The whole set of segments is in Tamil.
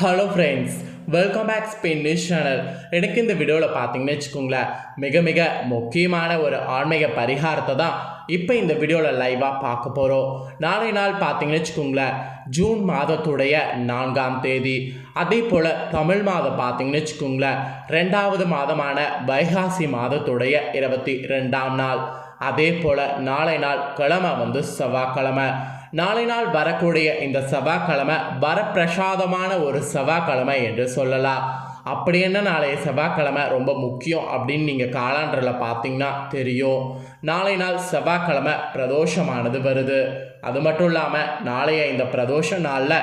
Hello friends welcome back Spain news channel எனக்கு இந்த வீடியோவில் பார்த்தீங்கன்னு வச்சுக்கோங்களேன் மிக மிக முக்கியமான ஒரு ஆன்மீக பரிகாரத்தை தான் இப்போ இந்த வீடியோவில் லைவாக பார்க்க போகிறோம் நாளை நாள் பார்த்தீங்கன்னு வச்சுக்கோங்களேன் ஜூன் மாதத்துடைய நான்காம் தேதி. அதே போல் தமிழ் மாதம் பார்த்தீங்கன்னு வச்சுக்கோங்களேன் ரெண்டாவது மாதமான வைகாசி மாதத்துடைய இருபத்தி ரெண்டாம் நாள். அதே போல் நாளை நாள் கிழமை வந்து செவ்வாய்க்கிழமை. நாளை நாள் வரக்கூடிய இந்த செவ்வாய்க்கிழமை வரப்பிரசாதமான ஒரு செவ்வாய்க்கிழமை என்று சொல்லலாம். அப்படி என்ன நாளைய செவ்வாய்க்கிழமை ரொம்ப முக்கியம் அப்படின்னு நீங்கள் காலாண்டரில் பார்த்தீங்கன்னா தெரியும். நாளை நாள் செவ்வாய்க்கிழமை பிரதோஷமானது வருது. அது மட்டும் இல்லாமல் நாளைய இந்த பிரதோஷ நாளில்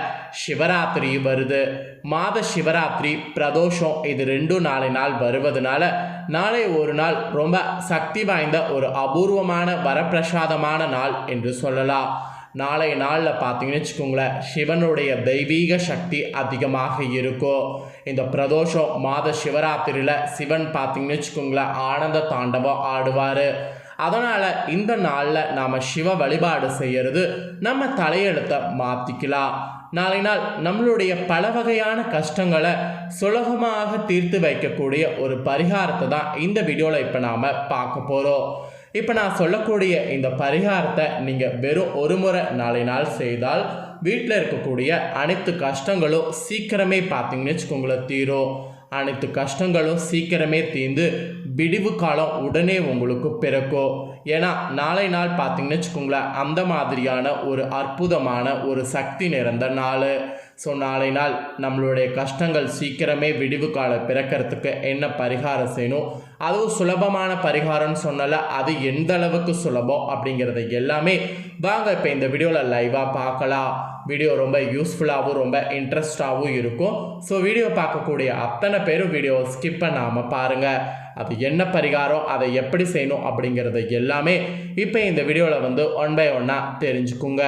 சிவராத்திரி வருது. மாத சிவராத்திரி பிரதோஷம் இது ரெண்டும் நாளை நாள் வருவதனால நாளை ஒரு நாள் ரொம்ப சக்தி வாய்ந்த ஒரு அபூர்வமான வரப்பிரசாதமான நாள் என்று சொல்லலாம். நாளைய நாளில் பார்த்தீங்கன்னு வச்சுக்கோங்களேன் சிவனுடைய தெய்வீக சக்தி அதிகமாக இருக்கும். இந்த பிரதோஷம் மாத சிவராத்திரியில் சிவன் பார்த்தீங்கன்னு வச்சுக்கோங்களேன் ஆனந்த தாண்டவம் ஆடுவார். அதனால் இந்த நாளில் நாம் சிவ வழிபாடு செய்கிறது நம்ம தலையெழுத்தை மாற்றிக்கலாம் நாளை நாள் நம்மளுடைய பல வகையான கஷ்டங்களை சுலபமாக தீர்த்து வைக்கக்கூடிய ஒரு பரிகாரத்தை தான் இந்த வீடியோவில் இப்போ நாம் பார்க்க போகிறோம் இப்போ நான் சொல்லக்கூடிய இந்த பரிகாரத்தை நீங்கள் வெறும் ஒரு முறை நாளை நாள் செய்தால் வீட்டில் இருக்கக்கூடிய அனைத்து கஷ்டங்களும் சீக்கிரமே பார்த்தீங்கன்னு வச்சுக்கோங்களேன் தீரும். அனைத்து கஷ்டங்களும் சீக்கிரமே தீர்ந்து விடிவு காலம் உடனே உங்களுக்கு பிறக்கும். ஏன்னா நாளை நாள் பார்த்தீங்கன்னு வச்சுக்கோங்களேன் அந்த மாதிரியான ஒரு அற்புதமான ஒரு சக்தி நிறைந்த நாள். ஸோ நாளை நாள் நம்மளுடைய கஷ்டங்கள் சீக்கிரமே விடிவு காலம் பிறக்கிறதுக்கு என்ன பரிகாரம் செய்யணும்? அதுவும் சுலபமான பரிகாரம்னு சொன்னால அது எந்த அளவுக்கு சுலபம் அப்படிங்கிறத எல்லாமே வாங்க இப்போ இந்த வீடியோவில் லைவாக பார்க்கலாம். வீடியோ ரொம்ப யூஸ்ஃபுல்லாகவும் ரொம்ப இன்ட்ரெஸ்டாகவும் இருக்கும். ஸோ வீடியோ பார்க்கக்கூடிய அத்தனை பேரும் வீடியோ ஸ்கிப் பண்ணாமல் பாருங்கள் அது என்ன பரிகாரம் அதை எப்படி செய்யணும் அப்படிங்கிறத எல்லாமே இப்போ இந்த வீடியோவில் வந்து ஒன் பை ஒன்னாக தெரிஞ்சுக்குங்க.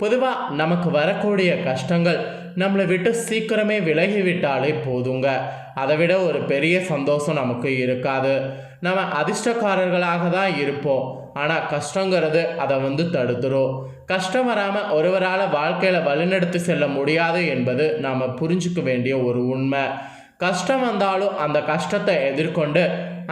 பொதுவாக நமக்கு வரக்கூடிய கஷ்டங்கள் நம்மளை விட்டு சீக்கிரமே விலகி விட்டாலே போதுங்க. அதை விட ஒரு பெரிய சந்தோஷம் நமக்கு இருக்காது. நம்ம அதிர்ஷ்டக்காரர்களாக தான் இருப்போம். ஆனால் கஷ்டங்கிறது அதை வந்து தடுத்துரும். கஷ்டம் வராமல் ஒருவரால் வாழ்க்கையில் வழிநடத்தி செல்ல முடியாது என்பது நாம் புரிஞ்சுக்க வேண்டிய ஒரு உண்மை. கஷ்டம் வந்தாலும் அந்த கஷ்டத்தை எதிர்கொண்டு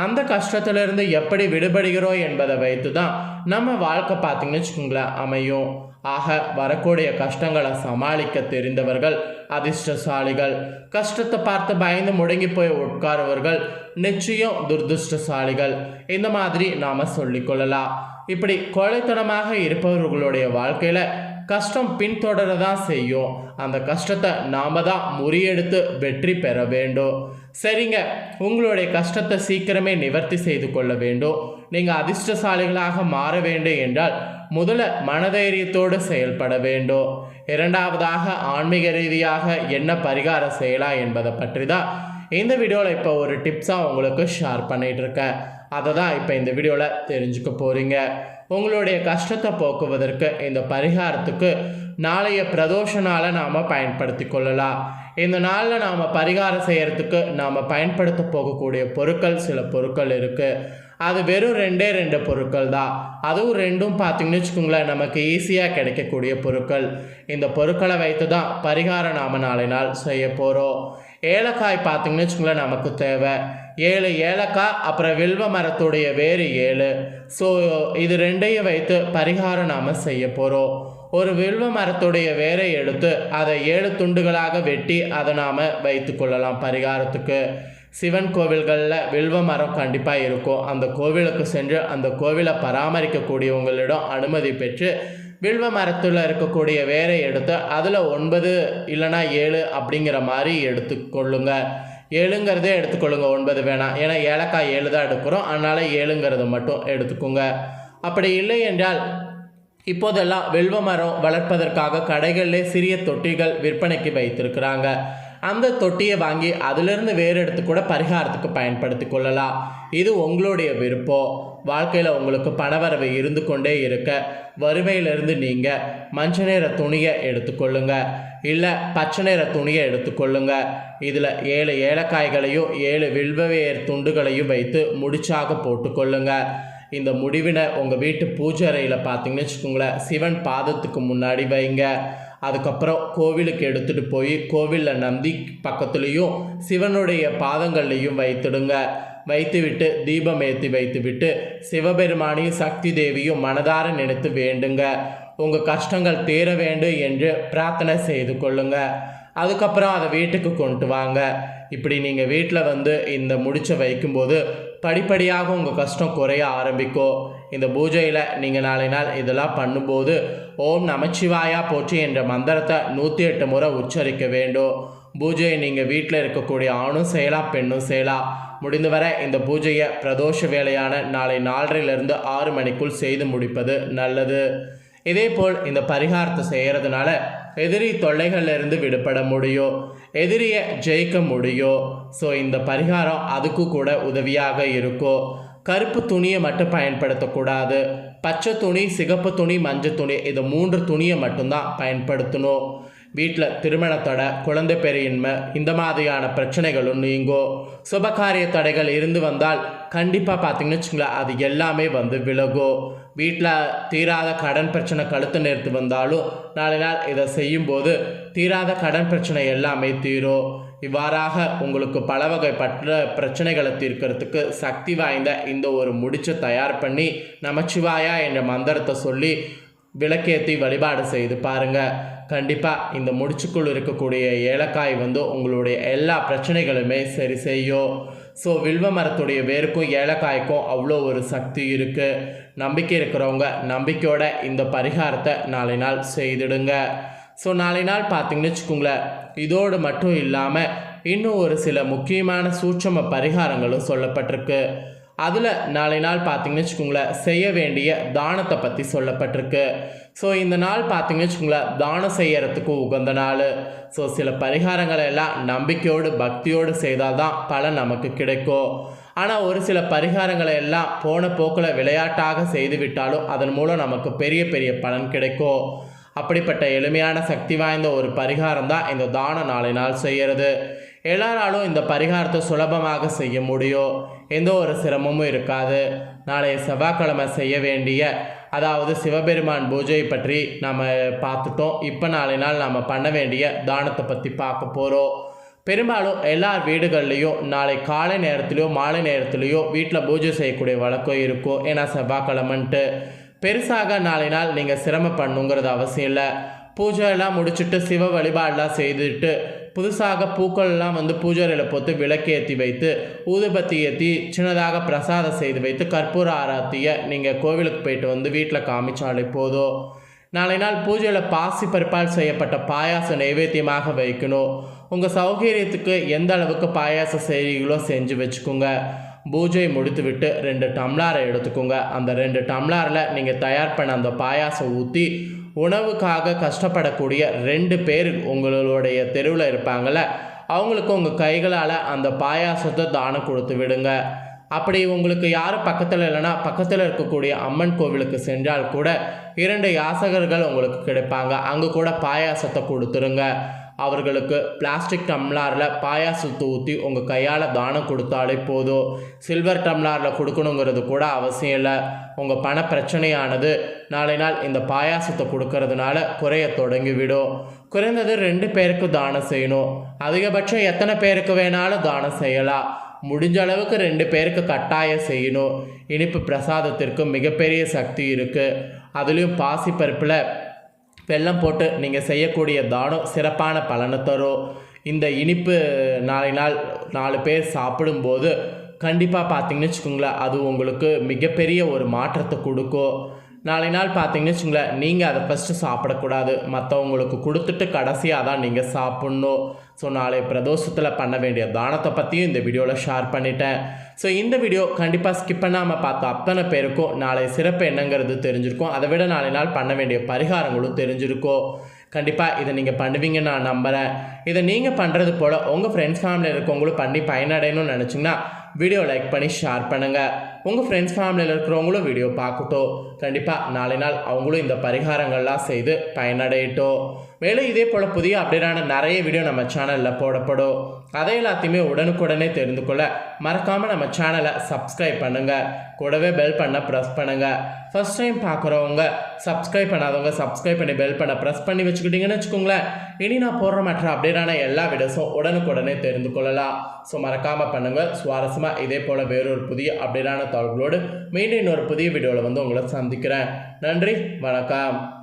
அந்த கஷ்டத்திலிருந்து எப்படி விடுபடுகிறோம் என்பதை வைத்து தான் நம்ம வாழ்க்கை பார்த்திங்கன்னு வச்சுக்கோங்களேன் அமையும். ஆக வரக்கூடிய கஷ்டங்களை சமாளிக்க தெரிந்தவர்கள் அதிர்ஷ்டசாலிகள் கஷ்டத்தை பார்த்து பயந்து முடங்கி போய் உட்காருவர்கள் நிச்சயம் துர்திருஷ்டசாலிகள். இந்த மாதிரி நாம் சொல்லிக்கொள்ளலாம் இப்படி கொலைத்தனமாக இருப்பவர்களுடைய வாழ்க்கையில் கஷ்டம் பின்தொடர தான் செய்யும். அந்த கஷ்டத்தை நாம் தான் முறியெடுத்து வெற்றி பெற வேண்டும். சரிங்க. உங்களுடைய கஷ்டத்தை சீக்கிரமே நிவர்த்தி செய்து கொள்ள வேண்டும். நீங்கள் அதிர்ஷ்டசாலிகளாக மாற வேண்டும் என்றால் முதல்ல மனதைரியத்தோடு செயல்பட வேண்டும். இரண்டாவதாக ஆன்மீக ரீதியாக என்ன பரிகாரம் செய்யலாம் என்பதை பற்றி தான் இந்த வீடியோவில் இப்போ ஒரு டிப்ஸாக உங்களுக்கு ஷேர் பண்ணிகிட்டு இருக்கேன் அதை தான் இப்போ இந்த வீடியோவில் தெரிஞ்சுக்க போகிறீங்க உங்களுடைய கஷ்டத்தை போக்குவதற்கு இந்த பரிகாரத்துக்கு நாளைய பிரதோஷ நாளை நாம் பயன்படுத்தி கொள்ளலாம். இந்த நாளில் நாம் பரிகாரம் செய்கிறதுக்கு நாம் பயன்படுத்த போகக்கூடிய பொருட்கள் சில பொருட்கள் இருக்குது அது வெறும் ரெண்டே ரெண்டு பொருட்கள் தான். அதுவும் ரெண்டும் பார்த்திங்கன்னு வச்சுக்கோங்களேன் நமக்கு ஈஸியாக கிடைக்கக்கூடிய பொருட்கள். இந்த பொருட்களை வைத்து தான் பரிகாரம் நாம் நாளை நாள் செய்ய போகிறோம் ஏலக்காய் பார்த்திங்கன்னு வச்சுக்கோங்களேன் நமக்கு தேவை. ஏழு ஏலக்காய் அப்புறம் வில்வ மரத்துடைய வேறு ஏழு. ஸோ இது ரெண்டையும் வைத்து பரிகாரம் நாம் செய்ய போகிறோம் ஒரு வில்வ மரத்துடைய வேரை எடுத்து அதை ஏழு துண்டுகளாக வெட்டி அதை நாம் வைத்து கொள்ளலாம் பரிகாரத்துக்கு. சிவன் கோவில்களில் வில்வ மரம் கண்டிப்பாக இருக்கும். அந்த கோவிலுக்கு சென்று அந்த கோவிலை பராமரிக்கக்கூடியவங்களிடம் அனுமதி பெற்று வில்வ மரத்தில் இருக்கக்கூடிய வேரை எடுத்து அதில் ஒன்பது இல்லைனா ஏழு அப்படிங்கிற மாதிரி எடுத்துக்கொள்ளுங்க ஏழுங்கிறதே எடுத்துக்கொள்ளுங்க ஒன்பது வேணாம். ஏன்னா ஏலக்காய் ஏழு தான் எடுக்கிறோம். அதனால் ஏழுங்கிறது மட்டும் எடுத்துக்கோங்க. அப்படி இல்லை என்றால் இப்போதெல்லாம் வெல்வ மரம் வளர்ப்பதற்காக கடைகளிலே சிறிய தொட்டிகள் விற்பனைக்கு வைத்திருக்கிறாங்க. அந்த தொட்டியை வாங்கி அதிலிருந்து வேறு எடுத்து கூட பரிகாரத்துக்கு பயன்படுத்தி கொள்ளலாம். இது உங்களுடைய விருப்பம். வாழ்க்கையில் உங்களுக்கு பணவரவு இருந்து கொண்டே இருக்க வறுமையிலிருந்து நீங்கள் மஞ்சள் நிற துணியை எடுத்துக்கொள்ளுங்க இல்லை பச்சை நிற துணியை எடுத்துக்கொள்ளுங்க இதில் ஏழு ஏலக்காய்களையும் ஏழு வில்வவேர் துண்டுகளையும் வைத்து முடிச்சாக போட்டுக்கொள்ளுங்கள் இந்த முடிவினை உங்கள் வீட்டு பூஜை அறையில் பார்த்தீங்கன்னு வச்சுக்கோங்களேன் சிவன் பாதத்துக்கு முன்னாடி வைங்க. அதுக்கப்புறம் கோவிலுக்கு எடுத்துகிட்டு போய் கோவிலில் நந்தி பக்கத்துலேயும் சிவனுடைய பாதங்கள்லையும் வைத்துடுங்க. வைத்துவிட்டு தீபம் ஏற்றி வைத்துவிட்டு சிவபெருமானையும் சக்தி தேவியும் மனதார நினைத்து வேண்டுங்க. உங்கள் கஷ்டங்கள் தீர வேண்டும் என்று பிரார்த்தனை செய்து கொள்ளுங்க. அதுக்கப்புறம் அதை வீட்டுக்கு கொண்டு வாங்க. இப்படி நீங்கள் வீட்டில் வந்து இந்த முடிச்சை வைக்கும்போது படிப்படியாக உங்கள் கஷ்டம் குறைய ஆரம்பிக்கும். இந்த பூஜையில் நீங்கள் நாளை நாள் இதெல்லாம் பண்ணும்போது ஓம் நமச்சிவாயா போற்றி என்ற மந்திரத்தை நூற்றி எட்டு முறை உச்சரிக்க வேண்டும். பூஜையை நீங்கள் வீட்டில் இருக்கக்கூடிய ஆணும் செய்யலாம் பெண்ணும் செய்யலாம் முடிந்தவரை இந்த பூஜையை பிரதோஷ வேலையான நாளை நாலரையிலிருந்து ஆறு மணிக்குள் செய்து முடிப்பது நல்லது. இதேபோல் இந்த பரிகாரத்தை செய்கிறதுனால எதிரி தொல்லைகள்லேருந்து விடுபட முடியும் எதிரியை ஜெயிக்க முடியும் ஸோ இந்த பரிகாரம் அதுக்கு கூட உதவியாக இருக்கும் கருப்பு துணியை மட்டும் பயன்படுத்தக்கூடாது. பச்சை துணி சிகப்பு துணி மஞ்சள் துணி இது மூன்று துணியை மட்டும்தான் பயன்படுத்தணும். வீட்டில் திருமணத்தடை குழந்தை பெரியின்மை இந்த மாதிரியான பிரச்சனைகளும் நீங்கும் சுபகாரிய தடைகள் இருந்து வந்தால் கண்டிப்பாக பார்த்தீங்கன்னு வச்சுங்களேன் அது எல்லாமே வந்து விலகும் வீட்டில் தீராத கடன் பிரச்சனை கழுத்து நிறுத்து வந்தாலும் நாளை நாள் இதை செய்யும்போது தீராத கடன் பிரச்சனை எல்லாமே தீரும் இவ்வாறாக உங்களுக்கு பல வகைப்பட்ட பிரச்சனைகளை தீர்க்கிறதுக்கு சக்தி வாய்ந்த இந்த ஒரு முடிச்சை தயார் பண்ணி நமச்சிவாயா என்ற மந்திரத்தை சொல்லி விளக்கேற்றி வழிபாடு செய்து பாருங்கள் கண்டிப்பாக இந்த முடிச்சுக்குள் இருக்கக்கூடிய ஏலக்காய் வந்து உங்களுடைய எல்லா பிரச்சனைகளுமே சரி செய்யும். ஸோ வில்வ மரத்துடைய வேருக்கும் ஏலக்காய்க்கும் அவ்வளோ ஒரு சக்தி இருக்குது நம்பிக்கை இருக்கிறவங்க நம்பிக்கையோட இந்த பரிகாரத்தை நாளை நாள் செய்திடுங்க. ஸோ நாளை நாள் பார்த்தீங்கன்னு வச்சுக்கோங்களேன் இதோடு மட்டும் இல்லாமல் இன்னும் ஒரு சில முக்கியமான சூட்சம பரிகாரங்களும் சொல்லப்பட்டிருக்கு. அதில் நாளை நாள் பார்த்தீங்கன்னு வச்சுக்கோங்களேன் செய்ய வேண்டிய தானத்தை பற்றி சொல்லப்பட்டிருக்கு. ஸோ இந்த நாள் பார்த்தீங்கன்னு வச்சுக்கோங்களேன் தானம் செய்யறதுக்கு உகந்த நாள். ஸோ சில பரிகாரங்களை எல்லாம் நம்பிக்கையோடு பக்தியோடு செய்தால் தான் பலன் நமக்கு கிடைக்கும். ஆனால் ஒரு சில பரிகாரங்களை எல்லாம் போன போக்கில் விளையாட்டாக செய்து விட்டாலும் அதன் மூலம் நமக்கு பெரிய பெரிய பலன் கிடைக்கும். அப்படிப்பட்ட எளிமையான சக்தி வாய்ந்த ஒரு பரிகாரம் தான் இந்த தான நாளை நாள் செய்கிறது எல்லாராலும் இந்த பரிகாரத்தை சுலபமாக செய்ய முடியும். எந்த ஒரு சிரமமும் இருக்காது. நாளைய செவ்வாய்க்கிழமை செய்ய வேண்டிய அதாவது சிவபெருமான் பூஜை பற்றி நம்ம பார்த்துட்டோம். இப்போ நாளை நாள் நம்ம பண்ண வேண்டிய தானத்தை பற்றி பார்க்க போகிறோம் பெரும்பாலும் எல்லார் வீடுகள்லேயும் நாளை காலை நேரத்துலையோ மாலை நேரத்துலையோ வீட்டில் பூஜை செய்யக்கூடிய வழக்கம் இருக்கும். ஏன்னா செவ்வாய்க்கிழமன்ட்டு. பெருசாக நாளை நாள் நீங்கள் சிரமப்படணுங்கிறது அவசியம் இல்லை. பூஜை எல்லாம் முடிச்சுட்டு சிவ வழிபாடெலாம் செய்துட்டு புதுசாக பூக்கள்லாம் வந்து பூஜையில் போட்டு விளக்கேற்றி வைத்து ஊதுபத்தி ஏற்றி சின்னதாக பிரசாதம் செய்து வைத்து கற்பூர ஆராத்தியை நீங்கள் கோவிலுக்கு போயிட்டு வந்து வீட்டில் காமிச்சாலே போதும். நாளை நாள் பூஜையில் பாசி பருப்பால் செய்யப்பட்ட பாயாசம் நைவேத்தியமாக வைக்கணும். உங்கள் சௌகரியத்துக்கு எந்த அளவுக்கு பாயாசம் செய்கிறீங்களோ செஞ்சு வச்சுக்கோங்க. பூஜை முடித்துவிட்டு ரெண்டு டம்ளாரை எடுத்துக்கோங்க. அந்த ரெண்டு டம்ளாரில் நீங்கள் தயார் பண்ண அந்த பாயாசம் ஊற்றி உணவுக்காக கஷ்டப்படக்கூடிய ரெண்டு பேர் உங்களுடைய தெருவில் இருப்பாங்கள்ல அவங்களுக்கு உங்கள் கைகளால் அந்த பாயாசத்தை தானம் கொடுத்து விடுங்க. அப்படி உங்களுக்கு யாரும் பக்கத்தில் இல்லைன்னா பக்கத்தில் இருக்கக்கூடிய அம்மன் கோவிலுக்கு சென்றால் கூட இரண்டு யாசகர்கள் உங்களுக்கு கிடைப்பாங்க. அங்கே கூட பாயாசத்தை கொடுத்துருங்க. அவர்களுக்கு பிளாஸ்டிக் டம்ளாரில் பாயாசத்தை ஊற்றி உங்கள் கையால் தானம் கொடுத்தாலே போதும். சில்வர் டம்ளாரில் கொடுக்கணுங்கிறது கூட அவசியம் இல்லை. உங்கள் பண பிரச்சனையானது நாளை நாள் இந்த பாயாசத்தை கொடுக்கறதுனால குறைய தொடங்கிவிடும். குறைந்தது ரெண்டு பேருக்கு தானம் செய்யணும். அதிகபட்சம் எத்தனை பேருக்கு வேணாலும் தானம் செய்யலாம். முடிஞ்ச அளவுக்கு ரெண்டு பேருக்கு கட்டாயம் செய்யணும். இனிப்பு பிரசாதத்திற்கு மிகப்பெரிய சக்தி இருக்குது அதுலேயும் பாசிப்பருப்பில் வெள்ளம் போட்டு நீங்கள் செய்யக்கூடிய தானம் சிறப்பான பலனை தரும். இந்த இனிப்பு நாளை நாள் நாலு பேர் சாப்பிடும்போது கண்டிப்பாக பார்த்தீங்கன்னு வச்சுக்கோங்களேன் அது உங்களுக்கு மிகப்பெரிய ஒரு மாற்றத்தை கொடுக்கும். நாளை நாள் பார்த்தீங்கன்னு வச்சுங்களேன் நீங்கள் அதை ஃபஸ்ட்டு சாப்பிடக்கூடாது. மற்றவங்களுக்கு கொடுத்துட்டு கடைசியாக தான் நீங்கள் சாப்பிட்ணும். ஸோ நாளை பிரதோஷத்தில் பண்ண வேண்டிய தானத்தை பற்றியும் இந்த வீடியோவில் ஷேர் பண்ணிட்டேன். ஸோ இந்த வீடியோ கண்டிப்பாக ஸ்கிப் பண்ணாமல் பார்த்த அத்தனை பேருக்கும் நாளை சிறப்பு என்னங்கிறது தெரிஞ்சிருக்கும். அதை விட நாளை நாள் பண்ண வேண்டிய பரிகாரங்களும் தெரிஞ்சிருக்கும். கண்டிப்பாக இதை நீங்கள் பண்ணுவீங்கன்னு நான் நம்புகிறேன் இதை நீங்கள் பண்ணுறது போல் உங்கள் ஃப்ரெண்ட்ஸ் ஃபேமிலியில் இருக்கவங்களும் பண்ணி பயனடையணும்னு நினச்சிங்கன்னா வீடியோ லைக் பண்ணி ஷேர் பண்ணுங்கள் உங்கள் ஃப்ரெண்ட்ஸ் ஃபேமிலியில் இருக்கிறவங்களும் வீடியோ பார்க்கட்டும். கண்டிப்பாக நாளை நாள் அவங்களும் இந்த பரிகாரங்கள்லாம் செய்து பயனடையட்டும். மேலும் இதே போல் புதிய அப்டேட்டான நிறைய வீடியோ நம்ம சேனலில் போடப்படும். அதை எல்லாத்தையுமே உடனுக்குடனே தெரிந்து கொள்ள மறக்காமல் நம்ம சேனலை சப்ஸ்கிரைப் பண்ணுங்கள் கூடவே பெல் பண்ண ப்ரெஸ் பண்ணுங்கள் ஃபஸ்ட் டைம் பார்க்குறவங்க சப்ஸ்கிரைப் பண்ணாதவங்க சப்ஸ்கிரைப் பண்ணி பெல் பண்ண ப்ரெஸ் பண்ணி வச்சுக்கிட்டிங்கன்னு வச்சுக்கோங்களேன். இனி நான் போடுற மற்ற அப்டேட்டான எல்லா வீடியோஸும் உடனுக்குடனே தெரிந்து கொள்ளலாம். ஸோ மறக்காமல் பண்ணுங்கள் சுவாரஸ்யமாக இதே போல் வேறொரு புதிய அப்டேட்டான தகவல்களோடு மீண்டும் இன்னொரு புதிய வீடியோவில் வந்து உங்களை சந்திக்கிறேன். நன்றி வணக்கம்.